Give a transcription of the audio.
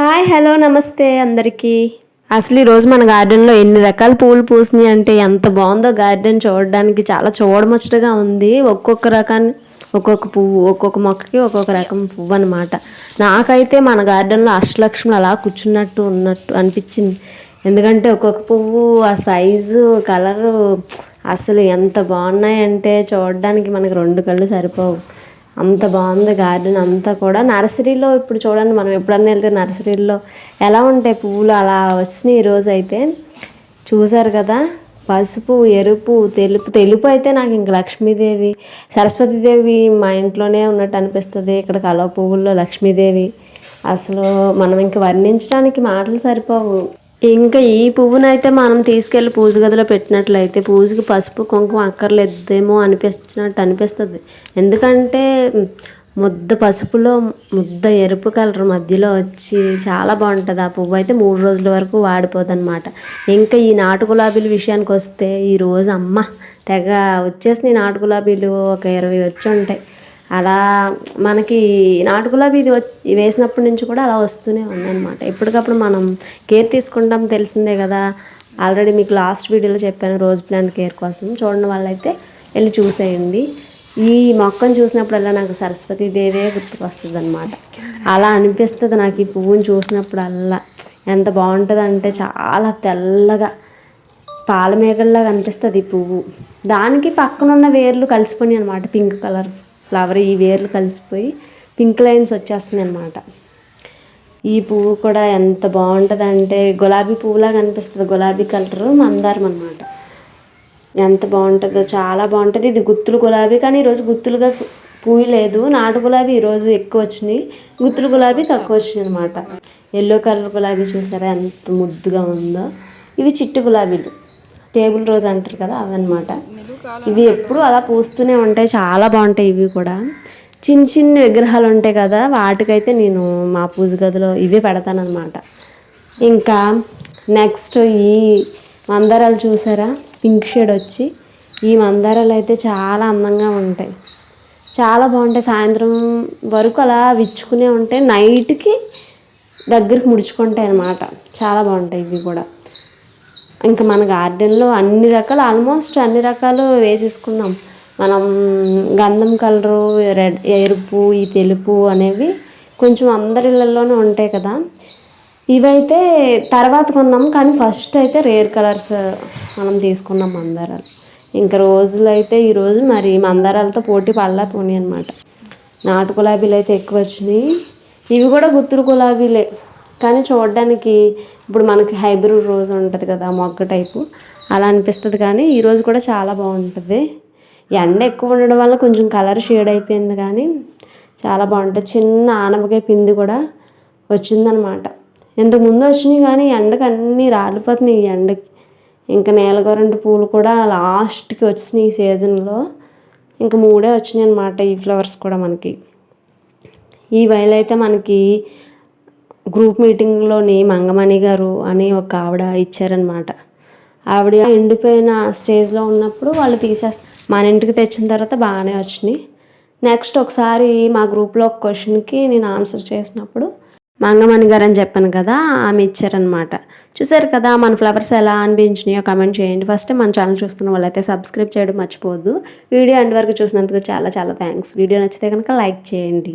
Hi hello నమస్తే అందరికీ. అసలు ఈరోజు మన గార్డెన్లో ఎన్ని రకాల పూలు పూసినాయి అంటే ఎంత బాగుందో గార్డెన్ చూడడానికి చాలా చూడముచ్చటగా ఉంది. ఒక్కొక్క రకాన్ని ఒక్కొక్క పువ్వు ఒక్కొక్క మొక్కకి ఒక్కొక్క రకం పువ్వు అనమాట నాకైతే మన గార్డెన్లో అష్టలక్ష్మి అలా కూర్చున్నట్టు ఉన్నట్టు అనిపించింది. ఎందుకంటే ఒక్కొక్క పువ్వు ఆ సైజు కలరు అసలు ఎంత బాగున్నాయంటే చూడడానికి మనకి రెండు కళ్ళు సరిపోవు. అంత బాగుంది గార్డెన్ అంతా కూడా. నర్సరీలో ఇప్పుడు చూడండి మనం ఎప్పుడన్నా వెళ్తే నర్సరీలో ఎలా ఉంటాయి పువ్వులు? అలా వచ్చినాయి ఈరోజు అయితే. చూసారు కదా? పసుపు ఎరుపు తెలుపు తెలుపు అయితే నాకు ఇంక లక్ష్మీదేవి సరస్వతీదేవి మా ఇంట్లోనే ఉన్నట్టు అనిపిస్తుంది. ఇక్కడ కలవ పువ్వుల్లో లక్ష్మీదేవి. అసలు మనం ఇంక వర్ణించడానికి మాటలు సరిపోవు. ఇంకా ఈ పువ్వునైతే మనం తీసుకెళ్ళి పూజ గదిలో పెట్టినట్లయితే పూజకి పసుపు కుంకుమ అక్కర్లేదేమో అనిపించినట్టు అనిపిస్తుంది. ఎందుకంటే ముద్ద పసుపులో ముద్ద ఎరుపు కలర్ మధ్యలో వచ్చి చాలా బాగుంటుంది. ఆ పువ్వు అయితే మూడు రోజుల వరకు వాడిపోదు అనమాట ఇంకా ఈ నాటు గులాబీల విషయానికి వస్తే ఈరోజు అమ్మ తెగ వచ్చేసినాయి నాటు గులాబీలు ఒక ఇరవై వచ్చి ఉంటాయి. అలా మనకి నాటు గులాబీ ఇది వేసినప్పటి నుంచి కూడా అలా వస్తూనే ఉందన్నమాట. ఎప్పటికప్పుడు మనం కేర్ తీసుకుంటాం తెలిసిందే కదా. ఆల్రెడీ మీకు లాస్ట్ వీడియోలో చెప్పాను రోజ్ ప్లాంట్ కేర్ కోసం. చూడడం వాళ్ళైతే వెళ్ళి చూసేయండి. ఈ మొక్కను చూసినప్పుడల్లా నాకు సరస్వతి దేవే గుర్తుకొస్తుంది అనమాట అలా అనిపిస్తుంది నాకు ఈ పువ్వుని చూసినప్పుడల్లా. ఎంత బాగుంటుందంటే చాలా తెల్లగా పాలమేగల్లాగా అనిపిస్తుంది ఈ పువ్వు. దానికి పక్కనున్న వేర్లు కలిసిపోయినాయి అనమాట పింక్ కలర్ ఫ్లవర్ ఈ వేర్లు కలిసిపోయి పింక్ లైన్స్ వచ్చేస్తుంది అనమాట ఈ పువ్వు కూడా ఎంత బాగుంటుంది అంటే గులాబీ పువ్వులాగా అనిపిస్తుంది గులాబీ కలరు మందారం అనమాట ఎంత బాగుంటుందో చాలా బాగుంటుంది. ఇది గుత్తులు గులాబీ కానీ ఈరోజు గుత్తులుగా పువ్వు లేదు. నాటు గులాబీ ఈరోజు ఎక్కువ వచ్చినాయి. గుత్తులు గులాబీ తక్కువ వచ్చినాయి అనమాట ఎల్లో కలర్ గులాబీ చూసారా? ఎంత ముద్దుగా ఉందో. ఇవి చిట్టు గులాబీలు. టేబుల్ రోజ్ అంటారు కదా అవన్నమాట ఇవి ఎప్పుడు అలా పూస్తూనే ఉంటాయి చాలా బాగుంటాయి ఇవి కూడా. చిన్న చిన్న విగ్రహాలు ఉంటాయి కదా వాటికైతే నేను మా పూజ గదిలో ఇవే పెడతానమాట ఇంకా నెక్స్ట్ ఈ మందారాలు చూసారా? పింక్ షేడ్ వచ్చి ఈ మందారాలు అయితే చాలా అందంగా ఉంటాయి. చాలా బాగుంటాయి. సాయంత్రం వరకు అలా విచ్చుకునే ఉంటాయి నైట్కి దగ్గరికి ముడుచుకుంటాయి అన్నమాట. చాలా బాగుంటాయి ఇవి కూడా. ఇంకా మన గార్డెన్లో అన్ని రకాలు ఆల్మోస్ట్ అన్ని రకాలు వేసేసుకున్నాం. మనం గంధం కలరు రెడ్ ఎరుపు ఈ తెలుపు అనేవి కొంచెం అందరిళ్ళల్లోనే ఉంటాయి కదా. ఇవైతే తర్వాత కొన్నాం కానీ ఫస్ట్ అయితే రేర్ కలర్స్ మనం తీసుకున్నాం మందారాలు. ఇంకా రోజులు అయితే ఈరోజు మరి మందారాలతో పోటీ పడలా పోనీ అనమాట నాటు గులాబీలు అయితే ఎక్కువ వచ్చినాయి. ఇవి కూడా గుత్తురు గులాబీలే. కానీ చూడడానికి ఇప్పుడు మనకి హైబ్రిడ్ రోజ్ ఉంటుంది కదా మొగ్గ టైపు. అలా అనిపిస్తుంది కానీ ఈరోజు కూడా చాలా బాగుంటుంది. ఎండ ఎక్కువ ఉండడం వల్ల కొంచెం కలర్ షేడ్ అయిపోయింది కానీ చాలా బాగుంటుంది. చిన్న ఆనపకాయ పిండి కూడా వచ్చిందనమాట. ఇంతకు ముందు వచ్చినాయి కానీ ఎండకు అన్నీ రాలిపోతున్నాయి. ఈ ఎండకి ఇంకా నీలగొరంటి పూలు కూడా లాస్ట్కి వచ్చినాయి ఈ సీజన్లో. ఇంకా మూడే వచ్చినాయి అనమాట ఈ ఫ్లవర్స్ కూడా మనకి. ఈ వైల్ అయితే మనకి గ్రూప్ మీటింగ్లోని మంగమణి గారు అని ఒక ఆవిడ ఇచ్చారనమాట ఆవిడ ఎండిపోయిన స్టేజ్లో ఉన్నప్పుడు వాళ్ళు తీసేస్తారు మన ఇంటికి తెచ్చిన తర్వాత బాగానే వచ్చినాయి. నెక్స్ట్ ఒకసారి మా గ్రూప్లో ఒక క్వశ్చన్కి నేను ఆన్సర్ చేసినప్పుడు మంగమణి గారు అని చెప్పాను కదా ఆమె ఇచ్చారనమాట చూసారు కదా మన ఫ్లవర్స్ ఎలా అనిపించినాయో కమెంట్ చేయండి. ఫస్ట్ మన ఛానల్ చూస్తున్న వాళ్ళైతే సబ్స్క్రైబ్ చేయడం మర్చిపోవద్దు. వీడియో ఎండ్ వరకు చూసినందుకు చాలా చాలా థ్యాంక్స్ వీడియో నచ్చితే కనుక లైక్ చేయండి.